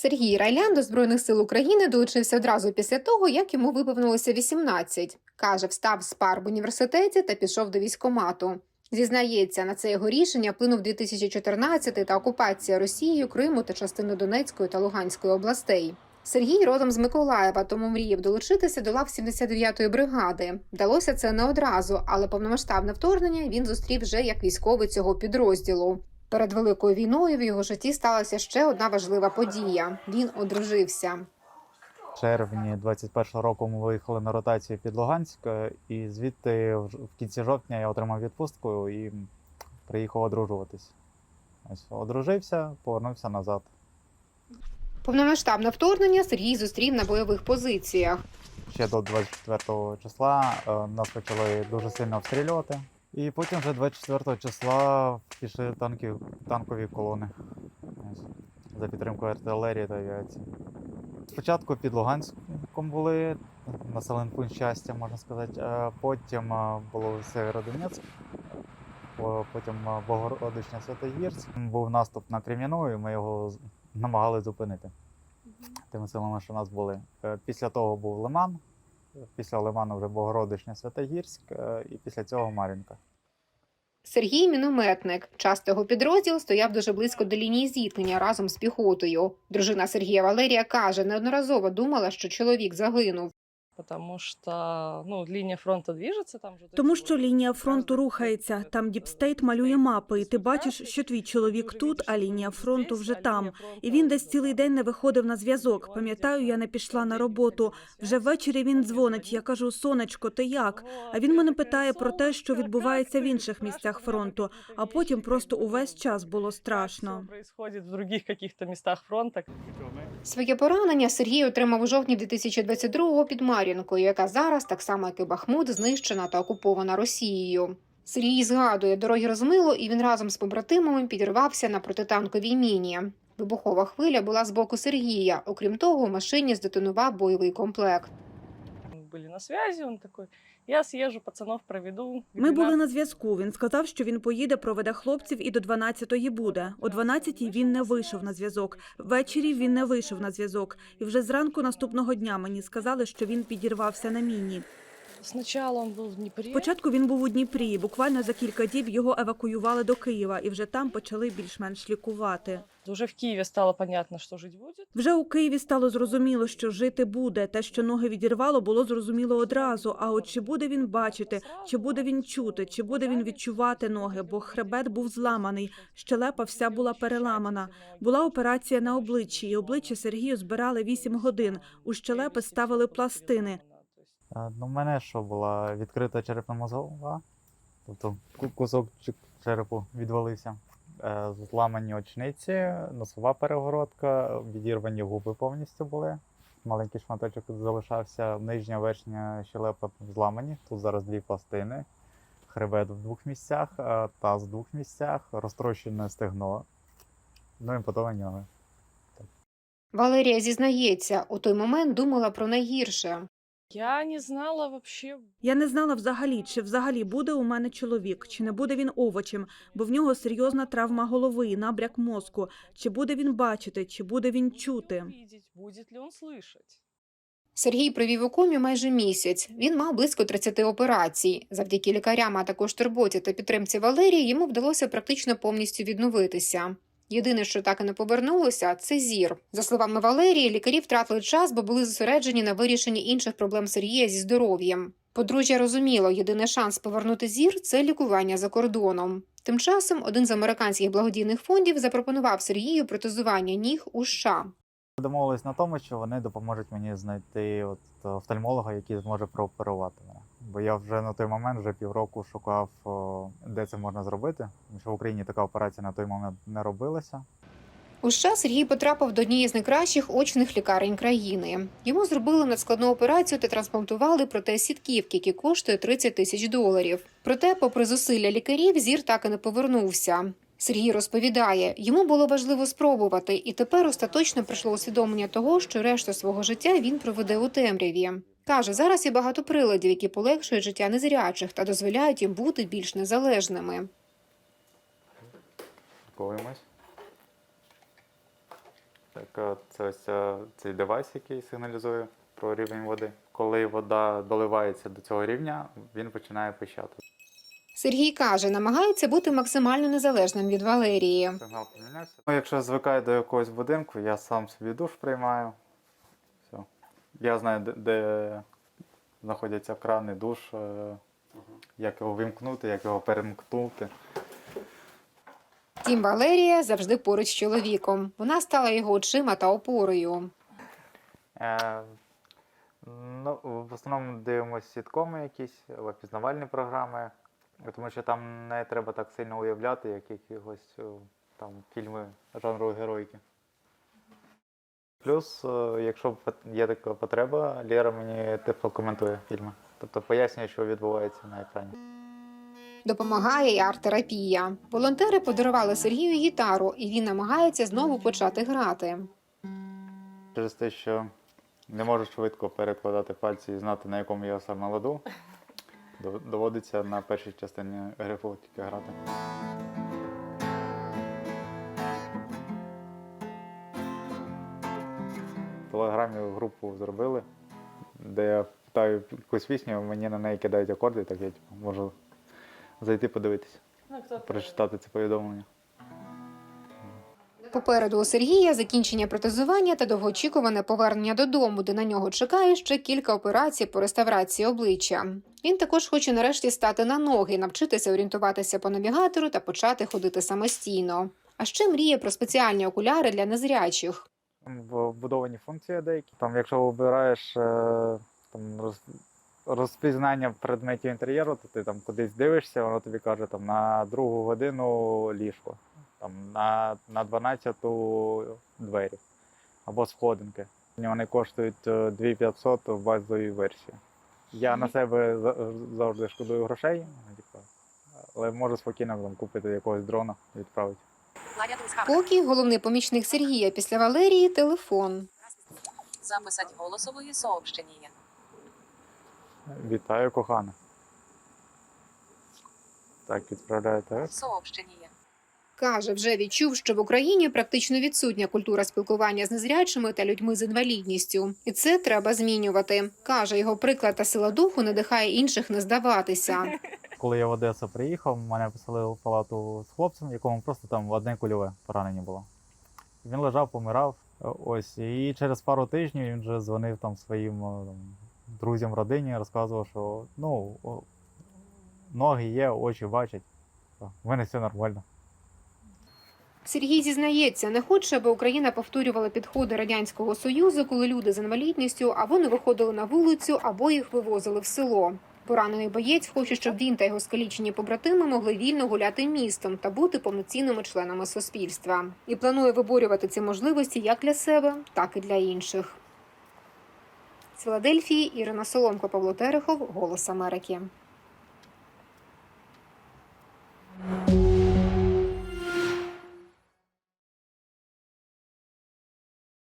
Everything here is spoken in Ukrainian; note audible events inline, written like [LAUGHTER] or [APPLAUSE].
Сергій Райлян до Збройних сил України долучився одразу після того, як йому виповнилося 18. Каже, встав з пар в університеті та пішов до військкомату. Зізнається, на це його рішення вплинув 2014 та окупація Росією Криму та частини Донецької та Луганської областей. Сергій родом з Миколаєва, тому мріяв долучитися до лав 79-ї бригади. Вдалося це не одразу, але повномасштабне вторгнення він зустрів вже як військовий цього підрозділу. Перед великою війною в його житті сталася ще одна важлива подія: він одружився. В червні 21-го року ми виїхали на ротацію під Луганськ, е, і звідти в кінці жовтня я отримав відпустку і приїхав одружуватись. Ось одружився, повернувся назад. Повномасштабне вторгнення Сергій зустрів на бойових позиціях. Ще до 24 числа е, нас почали дуже сильно обстрілювати. І потім вже 24 числа пішли танки, танкові колони за підтримкою артилерії та авіації. Спочатку під Луганськом були населений пункт щастя, можна сказати. е, Потім було Северодонецьк, потім Богородичня Святогірськ. Був наступ на Крем'яну, і ми його намагали зупинити тими силами, що в нас були. Е, Після того був Лиман, після Лиману вже Богородичня Святогірськ, е, і після цього Мар'їнка. Сергій мінометник. Часто його підрозділ стояв дуже близько до лінії зіткнення разом з піхотою. Дружина Сергія Валерія каже, неодноразово думала, що чоловік загинув. Потому что ну, линия фронта движется там же. то Тому есть що вот лінія каждый фронту будет рухається. это Там всё Діпстейт малює мапи, і ти бачиш, спецификации, що твій ты чоловік уже тут, видишь, а что лінія он фронту здесь, вже а там. линия фронта І він десь уже цілий там. день не виходив на зв'язок. Он Пам'ятаю, я не где-то пішла на день роботу. выходил на Вже связь, ввечері он він мне дзвонить. Я звонит. кажу, сонечко, ти як? Вот, А він я мене такая, питає про те, що «Солнышко, відбувається в как ты?» інших Спрашивает місцях у меня фронту. какие-то А потім вещи, просто какие-то увесь вот, час було как всё страшно. происходит в других каких-то местах фронта. Своє поранення Сергій отримав у жовтні 2022-го під Мар'їнкою, яка зараз, так само як і Бахмут, знищена та окупована Росією. Сергій згадує, дороги розмило, і він разом з побратимами підірвався на протитанковій міні. Вибухова хвиля була з боку Сергія. Окрім того, у машині здетонував бойовий комплект. Мы были на связи, он такой, я съезжу, пацанов проведу. Ми були на зв'язку. Він сказав, що він поїде, проведе хлопців і до 12-ї буде. О 12-й він не вийшов на зв'язок. Ввечері він не вийшов на зв'язок. І вже зранку наступного дня мені сказали, що він підірвався на міні. Спочатку він був у Дніпрі. Буквально за кілька діб його евакуювали до Києва, і вже там почали більш-менш лікувати. Уже в Киеве стало понятно, что жить будет. Вже у Києві стало зрозуміло, що жити буде. Те, що ноги відірвало, було зрозуміло одразу. А от чи буде він бачити, чи буде він чути, чи буде він відчувати ноги, бо хребет був зламаний, щелепа вся була переламана. Була операція на обличчі, і обличчя Сергію збирали 8 годин. У щелепи ставили пластини. Ну, в мене що була відкрита черепна мозгова, тобто кусок чи- черепу відвалився. Е, Зламані очниці, носова перегородка, відірвані губи повністю були. Маленький шматочок залишався, нижня верхня щелепа зламані. Тут зараз дві пластини, хребет в двох місцях, е, таз в двох місцях, розтрощене стегно, ну і потовані ноги. Валерія зізнається, у той момент думала про найгірше. Я не знала вообще. Я не знала взагалі, чи взагалі буде у мене чоловік, чи не буде він овочем, бо в нього серйозна травма голови, набряк мозку. Чи буде він бачити, чи буде він чути. Будет ли он слышать. Сергій провів у комі майже місяць. Він мав близько 30 операцій. Завдяки лікарям, а також турботі та підтримці Валерії, йому вдалося практично повністю відновитися. Єдине, що так і не повернулося, це зір. За словами Валерії, лікарі втратили час, бо були зосереджені на вирішенні інших проблем Сергія зі здоров'ям. Подружжя розуміло, єдиний шанс повернути зір це лікування за кордоном. Тим часом один з американських благодійних фондів запропонував Сергію протезування ніг у США. Домовились на тому, що вони допоможуть мені знайти от офтальмолога, який зможе прооперувати мене. Бо я вже на той момент вже півроку шукав, де це можна зробити. Тому що в Україні така операція на той момент не робилася. У США Сергій потрапив до однієї з найкращих очних лікарень країни. Йому зробили надскладну операцію та трансплантували протез сітківки, який коштує 30 тисяч доларів. Проте, попри зусилля лікарів, зір так і не повернувся. Сергій розповідає, йому було важливо спробувати, і тепер остаточно прийшло усвідомлення того, що решту свого життя він проведе у темряві. Каже, зараз є багато приладів, які полегшують життя незрячих та дозволяють їм бути більш незалежними. Колимось. Так, це ось цей девайс, який сигналізує про рівень води. Коли вода доливається до цього рівня, він починає пищати. Сергій каже, намагається бути максимально незалежним від Валерії. Сигнал помінявся. Ну, якщо звикаю до якогось будинку, я сам собі душ приймаю. Я знаю, де, де знаходяться крани, душ, е, як його вимкнути, як його перемкнути. Тім Валерія завжди поруч з чоловіком. Вона стала його очима та опорою. Е, ну, в основному дивимося сіткоми якісь, опізнавальні програми, тому що там не треба так сильно уявляти, як якихось е, там фільми жанру героїки. Плюс, е, якщо є така потреба, Лєра мені типу коментує фільми. Тобто пояснює, що відбувається на екрані. Допомагає й арт-терапія. Волонтери подарували Сергію гітару, і він намагається знову почати грати. Через те, що не можу швидко перекладати пальці і знати, на якому я саме ладу, [LAUGHS] доводиться на першій частині грифу тільки грати. Телеграмі групу зробили, де я питаю якусь пісню, мені на неї кидають акорди, так я типу, можу зайти подивитися, Ну, прочитати це повідомлення. Попереду у Сергія закінчення протезування та довгоочікуване повернення додому, де на нього чекає ще кілька операцій по реставрації обличчя. Він також хоче нарешті стати на ноги, навчитися орієнтуватися по навігатору та почати ходити самостійно. А ще мріє про спеціальні окуляри для незрячих. Там вбудовані функції деякі. Там, якщо обираєш е, там, роз, розпізнання предметів інтер'єру, то ти там кудись дивишся, воно тобі каже там, на другу годину ліжко, там, на, на 12-ту двері або сходинки. Вони коштують е, 2500 в базовій версії. Я на себе завжди шкодую грошей, типу, але можу спокійно там, купити якогось дрона відправити. Поки головний помічник Сергія після Валерії телефон. Записать голосовые сообщения. Вітаю, кохана. Так, відправляю так. Сообщение. Каже, вже відчув, що в Україні практично відсутня культура спілкування з незрячими та людьми з інвалідністю, і це треба змінювати. каже, його приклад та сила духу надихає інших не здаватися. Коли я в Одесу приїхав, мене поселили в палату з хлопцем, якому просто там одне кульове поранення було. Він лежав, помирав. Ось. І через пару тижнів він вже дзвонив там своїм е, там, друзям родині, розказував, що ну, ноги є, очі бачать. В мене все нормально. Сергій зізнається, не хоче, аби Україна повторювала підходи радянського союзу, коли люди з інвалідністю або не виходили на вулицю, або їх вивозили в село. Поранений боєць хоче, щоб він та його скалічені побратими могли вільно гуляти містом та бути повноцінними членами суспільства. І планує виборювати ці можливості як для себе, так і для інших. З Філадельфії Ірина Соломко, Павло Терехов, Голос Америки.